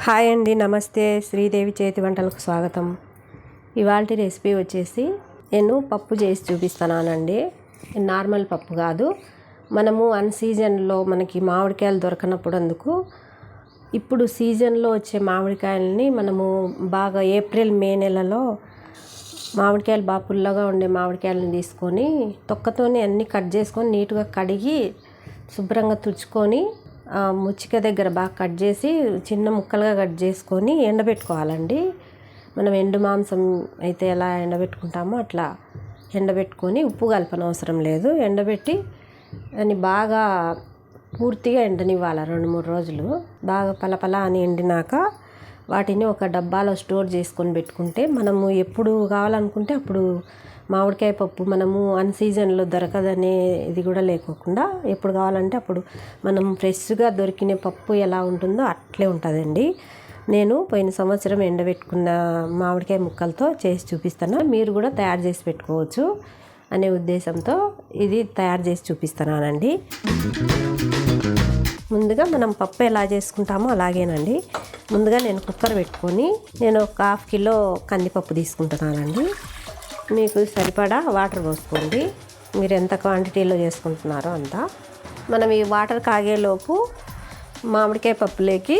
Hi అండి నమస్తే. శ్రీదేవి చేతి వంటలకు స్వాగతం. ఇవాళ రెసిపీ వచ్చేసి నేను పప్పు చేసి చూపిస్తున్నానండి. నార్మల్ పప్పు కాదు. మనము అన్ సీజన్లో మనకి మామిడికాయలు దొరకనప్పుడు అందుకు ఇప్పుడు సీజన్లో వచ్చే మామిడికాయలని మనము బాగా ఏప్రిల్ మే నెలలో మామిడికాయలు బాగా పుల్లగా ఉండే మామిడికాయలను తీసుకొని తొక్కతోనే అన్నీ కట్ చేసుకొని నీట్గా కడిగి శుభ్రంగా తుడుచుకొని ముచ్చిక దగ్గర బాగా కట్ చేసి చిన్న ముక్కలుగా కట్ చేసుకొని ఎండబెట్టుకోవాలండి. మనం ఎండు మాంసం అయితే ఎలా ఎండబెట్టుకుంటామో అట్లా ఎండబెట్టుకొని ఉప్పు కలపనవసరం లేదు. ఎండబెట్టి దాన్ని బాగా పూర్తిగా ఎండనివ్వాలి రెండు మూడు రోజులు. బాగా పలపల అని ఎండినాక వాటిని ఒక డబ్బాలో స్టోర్ చేసుకొని పెట్టుకుంటే మనము ఎప్పుడు కావాలనుకుంటే అప్పుడు మామిడికాయ పప్పు మనము అన్ సీజన్లో దొరకదనే ఇది కూడా లేకోకుండా ఎప్పుడు కావాలంటే అప్పుడు మనం ఫ్రెష్గా దొరికిన పప్పు ఎలా ఉంటుందో అట్లే ఉంటుందండి. నేను పోయిన సంవత్సరం ఎండబెట్టుకున్న మామిడికాయ ముక్కలతో చేసి చూపిస్తాను. మీరు కూడా తయారు చేసి పెట్టుకోవచ్చు అనే ఉద్దేశంతో ఇది తయారు చేసి చూపిస్తున్నానండి. ముందుగా మనం పప్పు ఎలా చేసుకుంటామో అలాగేనండి. ముందుగా నేను కుక్కర్ పెట్టుకొని నేను ఒక హాఫ్ కిలో కందిపప్పు తీసుకుంటున్నానండి. మీకు సరిపడా వాటర్ పోసుకోండి. మీరు ఎంత క్వాంటిటీలో చేసుకుంటున్నారో అంత. మనం ఈ వాటర్ కాగేలోపు మామిడికాయ పప్పులోకి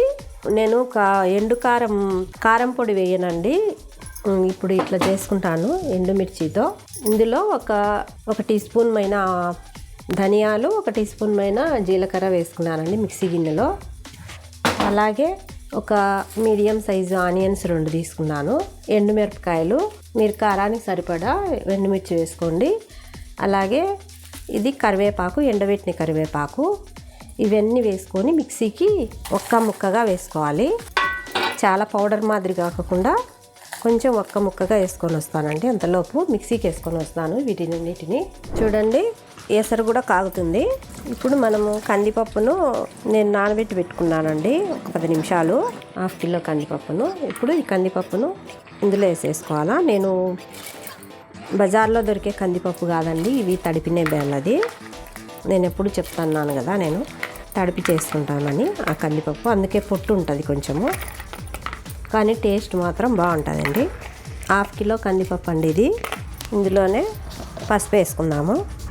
నేను కా ఎండు కారం కారం పొడి వేయనండి. ఇప్పుడు ఇట్లా చేసుకుంటాను ఎండుమిర్చితో. ఇందులో ఒక ఒక టీ స్పూన్ మైన ధనియాలు ఒక టీ స్పూన్ పైన జీలకర్ర వేసుకున్నానండి మిక్సీ గిన్నెలో. అలాగే ఒక మీడియం సైజు ఆనియన్స్ రెండు తీసుకున్నాను. ఎండుమిరపకాయలు మీరు కారానికి సరిపడా ఎండుమిర్చి వేసుకోండి. అలాగే ఇది కరివేపాకు ఎండబెట్టిన కరివేపాకు. ఇవన్నీ వేసుకొని మిక్సీకి ఒక్క ముక్కగా వేసుకోవాలి. చాలా పౌడర్ మాదిరి కాకుండా కొంచెం ఒక్క ముక్కగా వేసుకొని వస్తానండి. అంతలోపు మిక్సీకి వేసుకొని వస్తాను వీటినన్నిటిని. చూడండి. ఎసరు కూడా కాగుతుంది. ఇప్పుడు మనము కందిపప్పును నేను నానబెట్టి పెట్టుకున్నానండి. ఒక పది నిమిషాలు. హాఫ్ కిలో కందిపప్పును. ఇప్పుడు ఈ కందిపప్పును ఇందులో వేసేసుకోవాలా. నేను బజార్లో దొరికే కందిపప్పు కాదండి. ఇవి తడిపినే బెల్లది నేను ఎప్పుడు చెప్తున్నాను కదా నేను తడిపి చేసుకుంటానని ఆ కందిపప్పు. అందుకే పొట్టు ఉంటుంది కొంచెము. కానీ టేస్ట్ మాత్రం బాగుంటుందండి. హాఫ్ కిలో కందిపప్పు అండి ఇది. ఇందులోనే పసుపు వేసుకుందాము.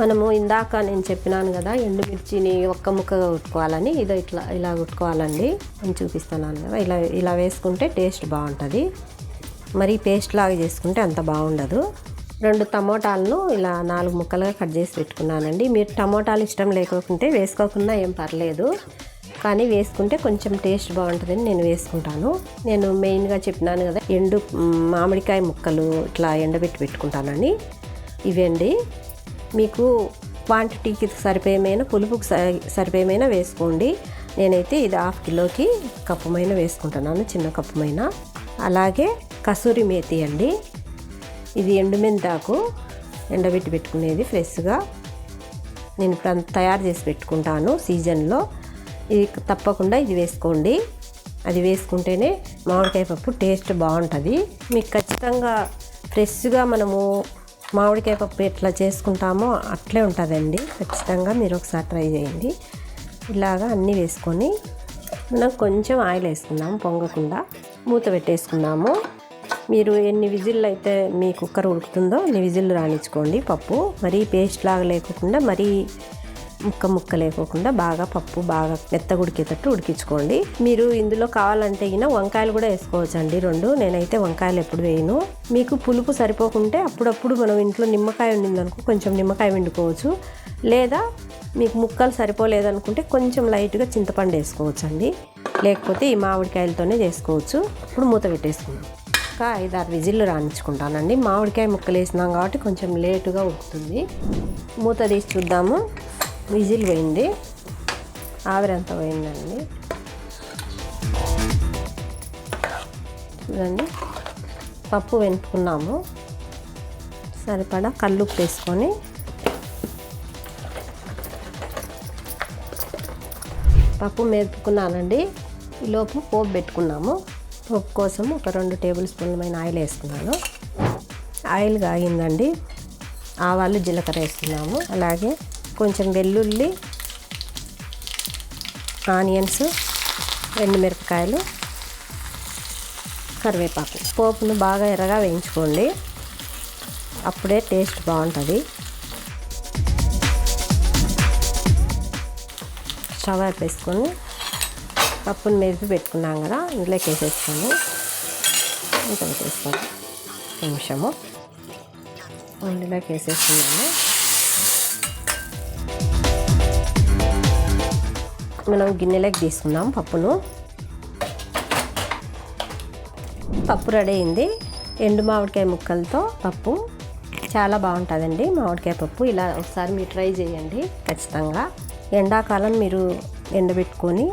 మనము ఇందాక నేను చెప్పినాను కదా ఎండుమిర్చిని ఒక్క ముక్క కొట్టుకోవాలని ఇదో ఇట్లా ఇలా కొట్టుకోవాలండి. నేను చూపిస్తున్నాను కదా ఇలా ఇలా వేసుకుంటే టేస్ట్ బాగుంటుంది. మరి పేస్ట్ లాగా చేసుకుంటే అంత బాగుండదు. రెండు టమోటాలను ఇలా నాలుగు ముక్కలుగా కట్ చేసి పెట్టుకున్నానండి. మీరు టమోటాలు ఇష్టం లేకుంటే వేసుకోకుండా ఏం పర్లేదు. కానీ వేసుకుంటే కొంచెం టేస్ట్ బాగుంటుందని నేను వేసుకుంటాను. నేను మెయిన్గా చెప్పినాను కదా ఎండు మామిడికాయ ముక్కలు ఇట్లా ఎండబెట్టి పెట్టుకుంటానని. ఇవండి. మీకు క్వాంటిటీకి సరిపోయేమైనా పులుపుకి స- సరిపోయేమైనా వేసుకోండి. నేనైతే ఇది హాఫ్ కిలోకి కప్పుమైన వేసుకుంటున్నాను చిన్న కప్పుమైన. అలాగే కసూరి మేతి అండి. ఇది ఎండుమెంతాకు ఎండబెట్టి పెట్టుకునేది ఫ్రెష్గా. నేను ఇప్పుడు తయారు చేసి పెట్టుకుంటాను సీజన్లో. ఇది తప్పకుండా ఇది వేసుకోండి. అది వేసుకుంటేనే మామిడికాయ పప్పు టేస్ట్ బాగుంటుంది. మీకు ఖచ్చితంగా ఫ్రెష్గా మనము మామిడికాయ పప్పు ఎట్లా చేసుకుంటామో అట్లే ఉంటుందండి. ఖచ్చితంగా మీరు ఒకసారి ట్రై చేయండి. ఇలాగా అన్నీ వేసుకొని మనం కొంచెం ఆయిల్ వేసుకుందాం పొంగకుండా. మూత పెట్టేసుకుందాము. మీరు ఎన్ని విజిల్లు అయితే మీ కుక్కర్ ఉడుకుతుందో అన్ని విజిల్లు రాణించుకోండి పప్పు. మరీ పేస్ట్ లాగా లేకుండా మరీ ముక్క ముక్క లేకోకుండా బాగా పప్పు బాగా మెత్తగా ఉడికేటట్టు ఉడికించుకోండి. మీరు ఇందులో కావాలంటే అయినా వంకాయలు కూడా వేసుకోవచ్చండి రెండు. నేనైతే వంకాయలు ఎప్పుడు వేయను. మీకు పులుపు సరిపోకుంటే అప్పుడప్పుడు మనం ఇంట్లో నిమ్మకాయ ఉండిందనుకో కొంచెం నిమ్మకాయ వండుకోవచ్చు లేదా మీకు ముక్కలు సరిపోలేదనుకుంటే కొంచెం లైట్గా చింతపండు వేసుకోవచ్చండి. లేకపోతే ఈ మామిడికాయలతోనే చేసుకోవచ్చు. ఇప్పుడు మూత పెట్టేసుకుందాం. ఒక ఐదారు విజిల్లు రాణించుకుంటానండి. మామిడికాయ ముక్కలు వేసినాం కాబట్టి కొంచెం లేటుగా ఉడుకుతుంది. మూత తీసి చూద్దాము. విజిల్ పోయింది. ఆవిరంత పోయిందండి. చూడండి. పప్పు వెనుకున్నాము సరిపడా కల్లుప్పు వేసుకొని. పప్పు మెదుపుకున్నానండి ఈలోపు పోపు పెట్టుకున్నాము. పోపు కోసం ఒక రెండు టేబుల్ స్పూన్లమైన ఆయిల్ వేసుకున్నాను. ఆయిల్ కాగిందండి. ఆవాలు జీలకర్ర వేస్తున్నాము అలాగే కొంచెం వెల్లుల్లి ఆనియన్స్ ఎండుమిరపకాయలు కరివేపాకు. పోపును బాగా ఎర్రగా వేయించుకోండి. అప్పుడే టేస్ట్ బాగుంటుంది. స్టవ్ వేసుకొని పప్పును మెరిపి పెట్టుకున్నాం కదా ఇందులోకి వేసేసుకొని ఇంత వేసేసుకోండి నిమిషము. ఇందులోకి వేసేసుకున్నాము మనం గిన్నెలోకి తీసుకుందాం పప్పును. పప్పు రెడీ అయింది. ఎండు మామిడికాయ ముక్కలతో పప్పు. చాలా బాగుంటుందండి మామిడికాయ పప్పు. ఇలా ఒకసారి మీరు ట్రై చేయండి ఖచ్చితంగా. ఎండాకాలం మీరు ఎండబెట్టుకొని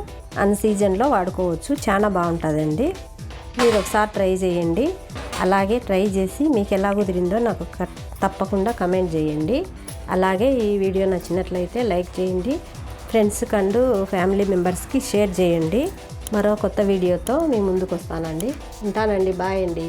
అన్ సీజన్లో వాడుకోవచ్చు. చాలా బాగుంటుందండి. మీరు ఒకసారి ట్రై చేయండి. అలాగే ట్రై చేసి మీకు ఎలా కుదిరిందో నాకు తప్పకుండా కమెంట్ చేయండి. అలాగే ఈ వీడియో నచ్చినట్లయితే లైక్ చేయండి. ఫ్రెండ్స్ కండు ఫ్యామిలీ మెంబర్స్కి షేర్ చేయండి. మరో కొత్త వీడియోతో మీ ముందుకు వస్తానండి ఉంటానండి. బాయ్ అండి.